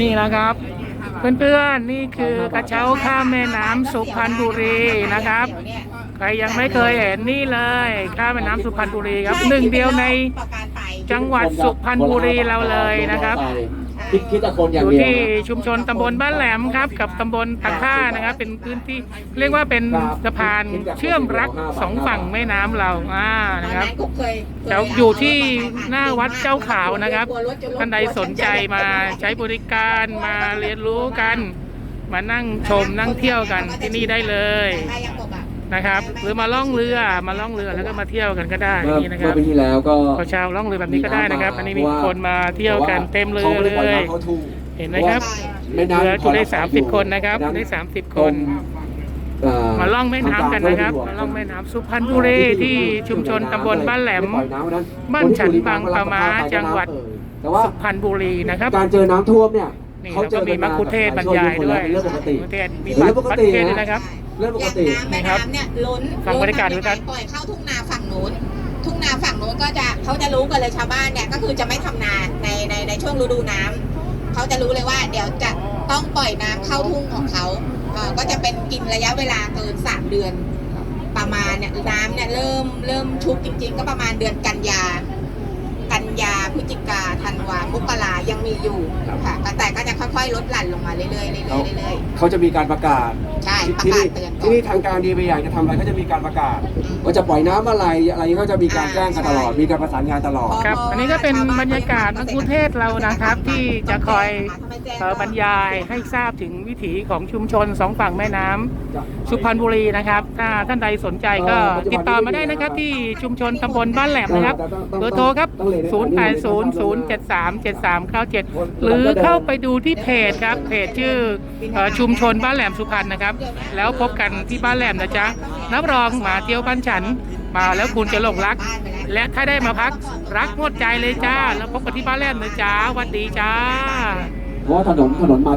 นี่นะครับ เพื่อนๆนี่คือกระเช้าข้ามแม่น้ำสุพรรณบุรีนะครับ ใครยังไม่เคยเห็นนี่เลยข้ามแม่น้ำสุพรรณบุรีครับหนึ่งเดียวใน จังหวัดสุพรรณบุรีเราเลยนะครับ คิดคิดแต่คนออย่างยู่เดียวที่ชุมชนตำบลบ้านแหลมครับ กับตำบลตะค่านะครับ เป็นพื้นที่เรียกว่าเป็นสะพานเชื่อมรักสองฝั่งแม่น้ำเราอ่านะครับจะอยู่ที่หน้าวัดเจ้าขาวนะครับท่านใดสนใจมาใช้บริการมาเรียนรู้กัน มานั่งชมนั่งเที่ยวกันที่นี่ได้เลย นะครับ หรือมาล่องเรือมาล่องเรือแล้วก็มาเที่ยวกันก็ได้เมื่อนี่นะคเมื่รัอบปีที่แล้วก็พอเช้าล่องเรือแบบนี้ก็ได้นะครับ อันนี้มีคนมาเที่ยวกันเต็มเรือเลยเขาถูกเห็นไหมครับแม่น้ำเรือจุได้สามสิบคนนะครับได้สามสิบคน เอ่อมาล่องแม่น้ำกันนะครับมาล่องแม่น้ำสุพรรณบุรีที่ชุมชนตำบลบ้านแหลมบ้านฉันบางปะมาจังหวัด แต่ว่าสุพรรณบุรีนะครับ การเจอน้ำท่วมเนี่ยนี่เขาแล้วเจก็อมีมัคคุเทศก์บรรยายด้วยเป็นเรื่องปกติ มัคคุเทศก์มีบัตรบัตรเทศก์ด้วยนะครับ เรื่องปอกย่างติน้ำแม่น้ำเนี่ยล้นฟังบรรยากาศดูล้นกันปล่อยเข้าทุ่งนาฝั่งนู้น ทุ่งนาฝั่งนู้นก็จะเขาจะรู้กันเลยชาวบ้านเนี่ยก็คือจะไม่ทำนาในในในช่วงฤดูน้ำเขาจะรู้เลยว่า เดี๋ยวจะต้องปล่อยน้ำเข้าทุ่งของเขาเอ่อก็จะเป็นกินระยะเวลาเกินสามเดือน ประมาณเนี่ยน้ำเนี่ยเริ่มเริ่มชุกจริง ๆ ก็ประมาณเดือนกันยา กันยาพฤศจิกาธันวามกรายังมีอยู่ค่ะแต่ก็จะค่ อยๆ ลดหลั่นลงมาเรื่อยๆเรื่อยๆเรื่อยเขาจะมีการประกาศๆใช่ประที่กาศนี่เตือนก่อที่นี่นทางการดีไปอยากจะทำอะไรก็จะมีการประกาศว่าจะปล่อยน้ำอะไรอะไรก็จะมีการแจ้งกันตลอด มีการประสานงานตลอด ครับ อันนี้ก็เป็นบรรยากาศมัคคุเทศก์เรานะครับ ที่จะคอยเอ่อบรรยายให้ทราบถึงวิถีของชุมชนสองฝั่งแม่น้ำสุพรรณบุรีนะครับ ถ้าท่านใดสนใจก็ติดต่อมาได้นะครับ ที่ชุมชนตำบลบ้านแหลมนะครับเบอร์โทรครับ 0800737397 หรือเข้าไปดูที่เพจจครับเพจชื่อชุมชนบ้านแหลมสุพรรณนะครับ แล้วพบกันที่บ้านแหลมนะจ๊ะรับรองมาเที่ยวบ้านฉัน มาแล้วคุณจะหลงรัก และถ้าได้มาพักรักหมดใจเลยจ้า แล้วพบกันที่บ้านแหลมนะจ๊าหวันดีจ้าเพราะถนนถนนมา